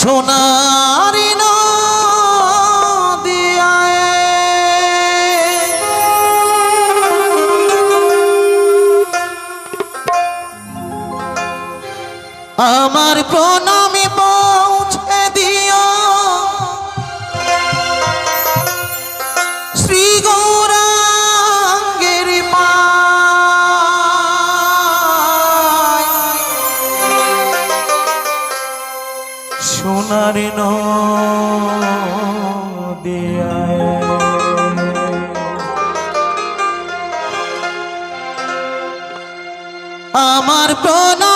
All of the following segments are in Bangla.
সোনারি আমার প্র আমার দিয়া আমার প্রণাম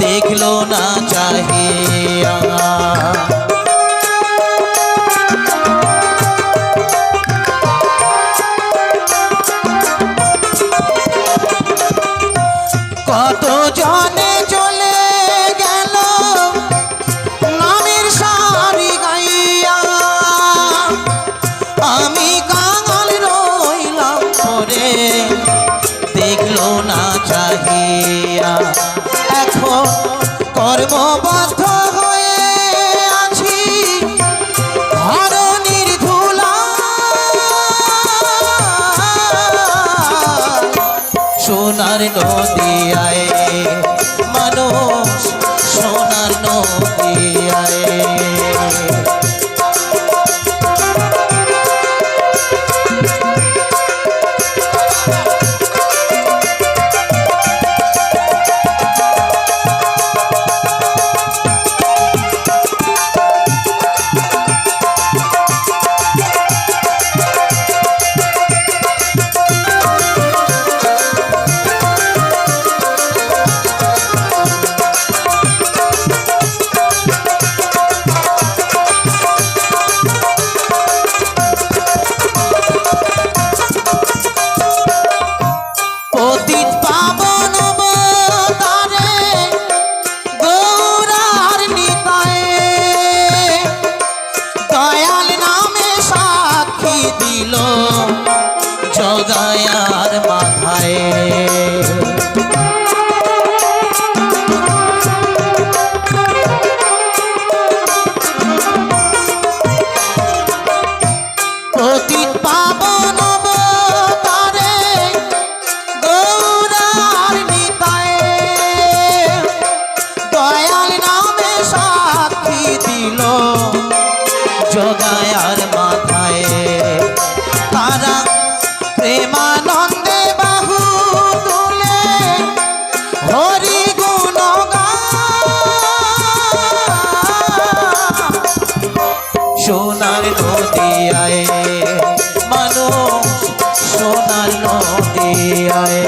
देख लो ना चाहिए দিয়া এখন কর্মবাধ হয়ে আছি। ধরণীর ধুলা সোনার নদিয়ায় মানুষ সোনার নদিয়ায়। দয়ার মাথায়। অতীত পাবন সোনার নদিয়ায় মানুষ সোনার নদিয়ায়।